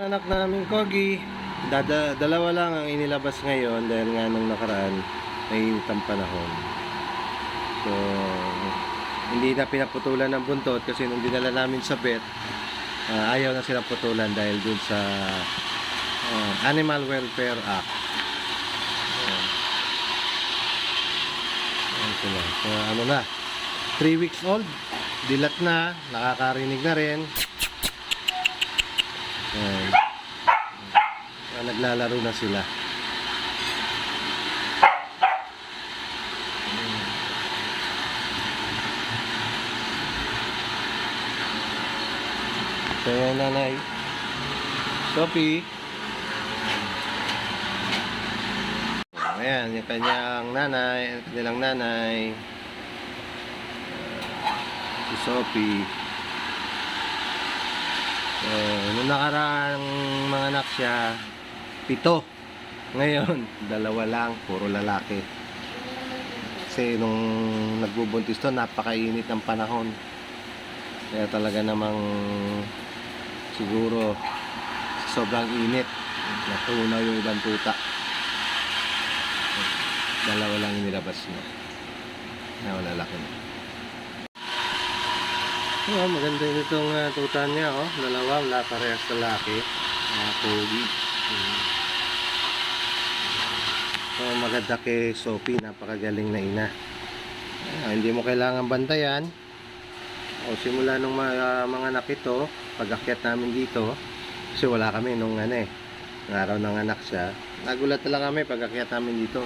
Anak namin Kogi, dada, dalawa lang ang inilabas ngayon dahil nga nung nakaraan mainit ang panahon. So, hindi na pinaputulan ng buntot kasi nung dinala namin sa vet, ah, ayaw na silang putulan dahil dun sa ah, Animal Welfare Act. Ayan sila. So, ano na, 3 weeks old, dilat na, nakakarinig na rin. Ayan. Ah, naglalaro na sila. So, nanay. Sophie. Ayan, yung kanyang nanay, ang kanilang nanay. Si Sophie. So, nung nakaraang mga anak siya, pito. Ngayon, dalawa lang, puro lalaki. Kasi nung nagbubuntis to, napakainit ng panahon. Kaya talaga namang siguro sobrang init. Natunaw yung ibang tuta. Dalawa lang yung nilabas niya. Na lalaki na. Oh, maganda yun itong uh, tuta niya, oh. Dalawa, wala parehas lalaki. Uh, pogi. Hmm. So, maganda kay Sophie, napakagaling na ina. Ah, hindi mo kailangan bantayan. O, simula nung mga, mga anak ito, pag-akyat namin dito, kasi wala kami nung ano eh, ng araw ng anak siya, nagulat na lang kami pag-akyat namin dito.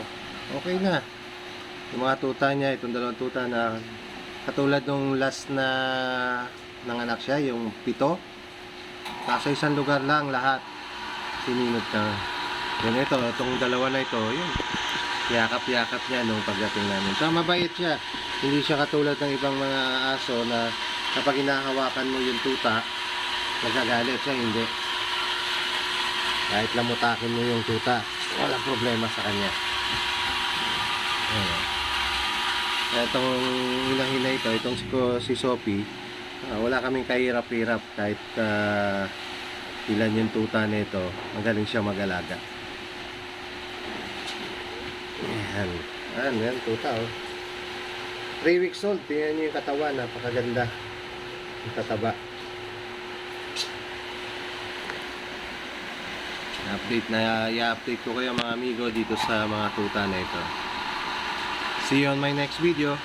Okay na. Yung mga tuta niya, itong dalawang tuta na katulad nung last na nanganak siya, yung pito, nasa isang lugar lang lahat. Sininot na. Yan ito, itong dalawa na ito, yun. Yakap-yakap niya nung pagdating namin. So, mabait siya. Hindi siya katulad ng ibang mga aso na kapag hinahawakan mo yung tuta, nagagalit siya, hindi. Kahit lamutakin mo yung tuta, walang problema sa kanya. Ayan. Itong hinahina ito, itong si, si Sophie, ah, wala kaming kahirap-hirap kahit ah, ilan yung tuta nito, magaling siya mag-alaga. Ayan. Ayan, yan, tuta oh. 3 weeks old, tingnan nyo yung katawan, napakaganda. Yung tataba. update na i-update ko kayo mga amigo dito sa mga tuta na ito. See you on my next video.